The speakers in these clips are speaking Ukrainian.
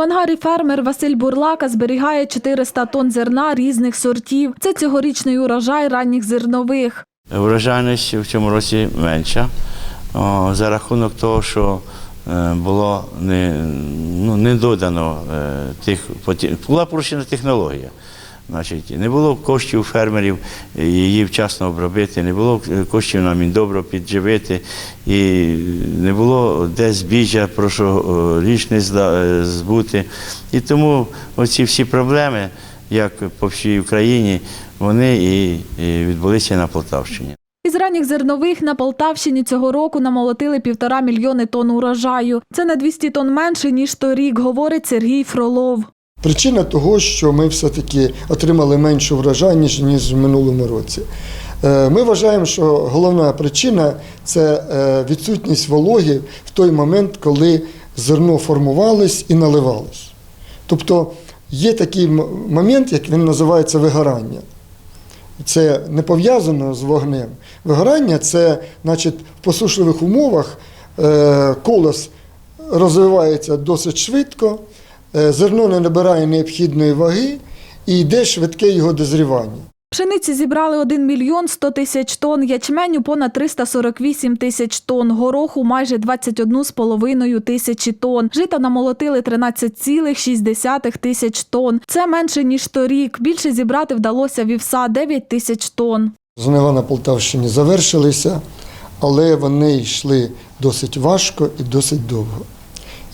В ангарі фермер Василь Бурлака зберігає 400 тонн зерна різних сортів. Це цьогорічний урожай ранніх зернових. Врожайність в цьому році менша за рахунок того, що е, було не, ну, не додано е, тих була порушена технологія. Значить, не було коштів фермерів е, її вчасно обробити, не було е, коштів на міндобро підживити, і не було де збіжжя прошлорічне зда- е, збути. І тому оці всі проблеми, як по всій Україні, вони і відбулися на Полтавщині. Із ранніх зернових на Полтавщині цього року намолотили півтора мільйони тонн урожаю. Це на 200 тонн менше, ніж торік, говорить Сергій Фролов. Причина того, що ми все-таки отримали меншу врожай, ніж, ніж в минулому році. Е, Ми вважаємо, що головна причина це е, відсутність вологи в той момент, коли зерно формувалось і наливалось. Тобто є такий момент, як він називається вигорання. Це не пов'язано з вогнем. Вигорання це, значить, в посушливих умовах е, колос розвивається досить швидко, зерно не набирає необхідної ваги і йде швидке його дозрівання. Пшениці зібрали 1 мільйон 100 тисяч тонн, ячменю понад 348 тисяч тонн, гороху майже 21,5 тисячі тонн. Жита намолотили 13,6 тисяч тонн. Це менше, ніж торік. Більше зібрати вдалося вівса 9 тисяч тонн. Жнива на Полтавщині завершилися, але вони йшли досить важко і досить довго.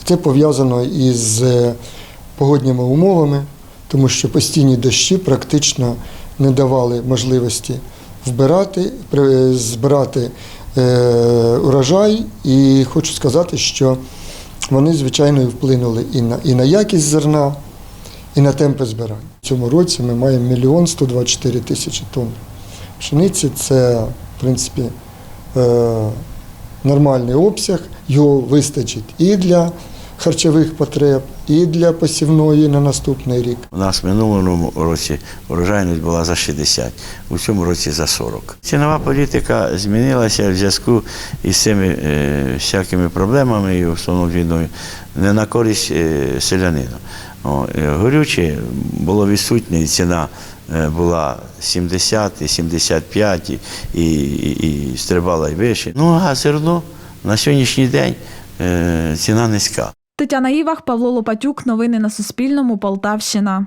Це пов'язано із е, погодніми умовами, тому що постійні дощі практично не давали можливості вбирати, збирати е, урожай. І хочу сказати, що вони, звичайно, вплинули і на, і на якість зерна, і на темпи збирання. В цьому році ми маємо мільйон 124 тисячі тонн пшениці. Це, в принципі, е, нормальний обсяг, його вистачить і для харчових потреб, і для посівної на наступний рік. У нас в минулому році урожайність була за 60, у цьому році за 40. Цінова політика змінилася в зв'язку із цими е, всякими проблемами і основною війною не на користь е, селянину. О, е, горюче було відсутнє, і ціна е, була 70, і 75 і, і, стрибала і вище. Ну а зерно на сьогоднішній день е, ціна низька. Тетяна Івах, Павло Лопатюк. Новини на Суспільному. Полтавщина.